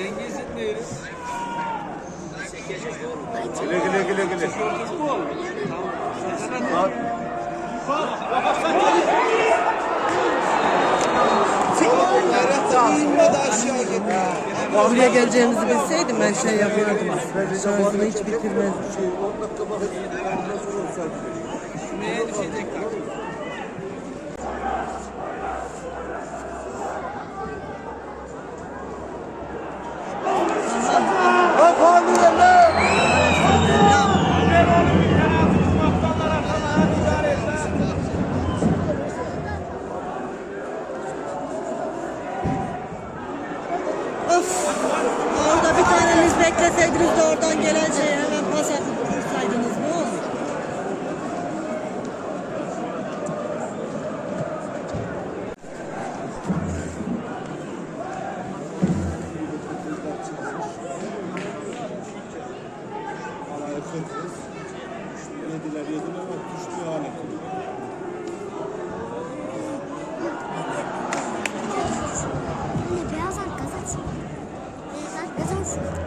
Dengesin diyoruz. Güle güle güle güle. Abi. Buraya geleceğimizi bilseydim ben şey yapıyordum. Şarjını hiç bitirmezdim. Neye düşecek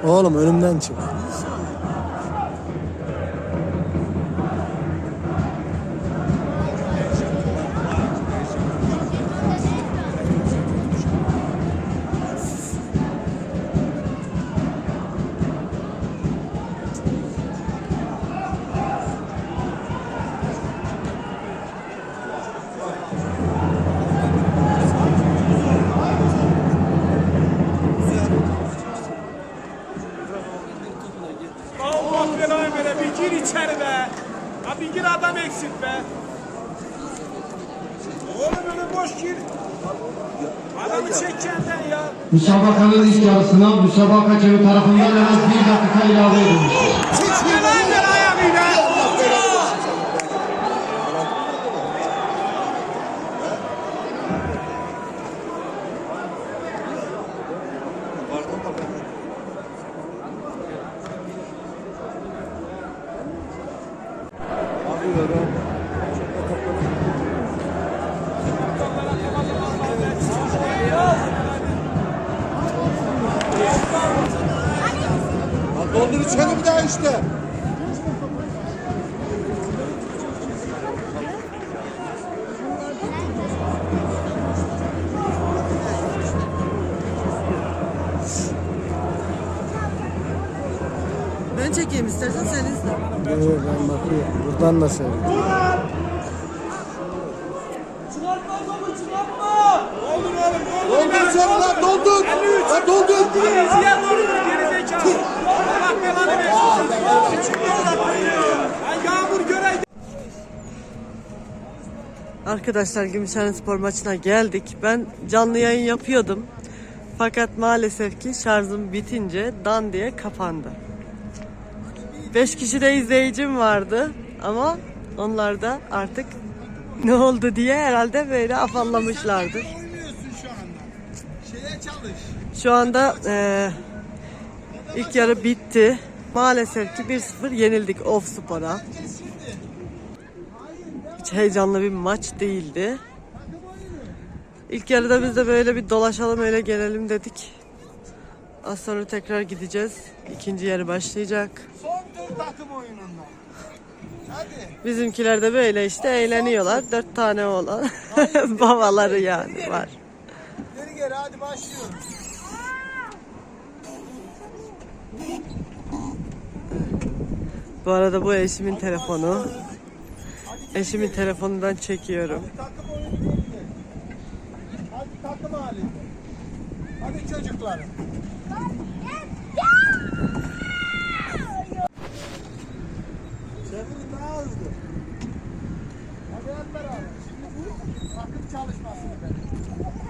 Oğlum önümden çık. Adam eksik be. Oğlum öyle boş gir. Adamı çek kendinden ya. Müsabakanın ilk yarısına müsabaka hakemi tarafından en az bir dakika ilave edilmiştir. Allah belanı ver ayağıyla. Lan doldur içeri bir daha işte. Çekeyim istersen sen izle. Yok ben bakıyorum. Buradan da seviyorum. Doldur oğlum doldur. Doldur içeri lan doldur. Lan doldur. Ziya doldur geri zekalı. Allah belanı versin. Ay yağmur göre Arkadaşlar Gümüşhane Spor maçına geldik. Ben canlı yayın yapıyordum. Fakat maalesef ki şarjım bitince dan diye kapandı. 5 kişi de izleyicim vardı ama onlar da artık ne oldu diye herhalde böyle afallamışlardı. oynuyorsun şu anda. Eee, ilk yarı bitti. Maalesef ki 1-0 yenildik Of Spor'a. Hiç heyecanlı bir maç değildi. İlk yarıda biz de böyle bir dolaşalım öyle gelelim dedik. Az sonra tekrar gideceğiz. İkinci yarı başlayacak. Tur takım oyununda. Hadi. Bizimkiler de böyle işte eğleniyorlar. Dört tane olan babaları yani var. Geri geri hadi başlıyoruz. Bu arada bu eşimin telefonu. Eşimin telefonundan çekiyorum. Takım oyunu? Hadi takım halinde. Hadi çocuklarım. Daha hızlı. Hadi hep beraber. Şimdi bu takım çalışmasını ben.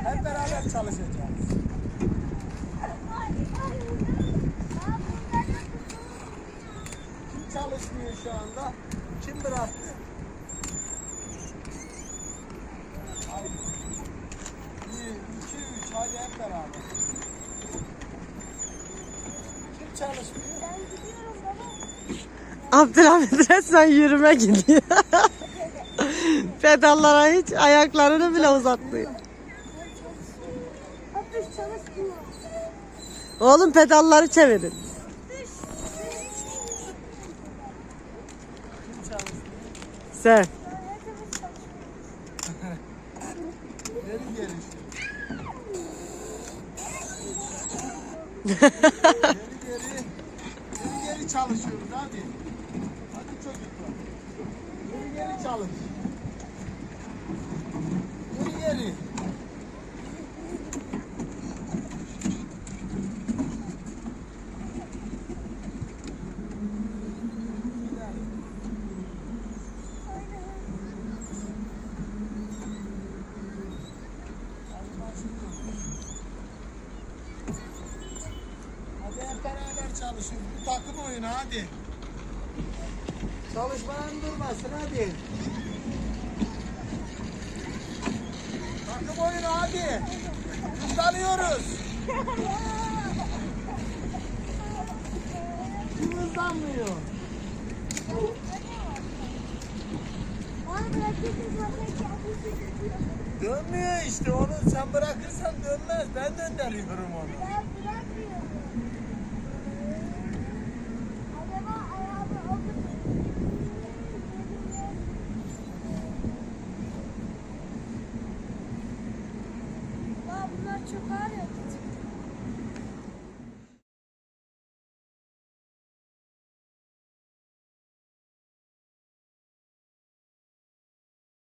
Hep beraber çalışacağız. Kim çalışmıyor şu anda? Kim bıraktı? Bir, iki, üç. Hadi hep beraber. Çalışmıyor? Abdülhamit resmen yürüme gidiyor. Pedallara hiç ayaklarını bile uzatmıyor. Oğlum pedalları çevirin. Sen. çalışıyoruz hadi. Hadi çocuklar. Geri geri çalış. Geri geri. Hadi hep çalışın. Bu takım oyunu hadi. Çalışmanın durmasın hadi. Takım oyunu hadi. Hızlanıyoruz. Kim hızlanmıyor? Dönmüyor işte onu sen bırakırsan dönmez. Ben döndürüyorum onu. Ben bırakmıyorum. Çöker yapacağım.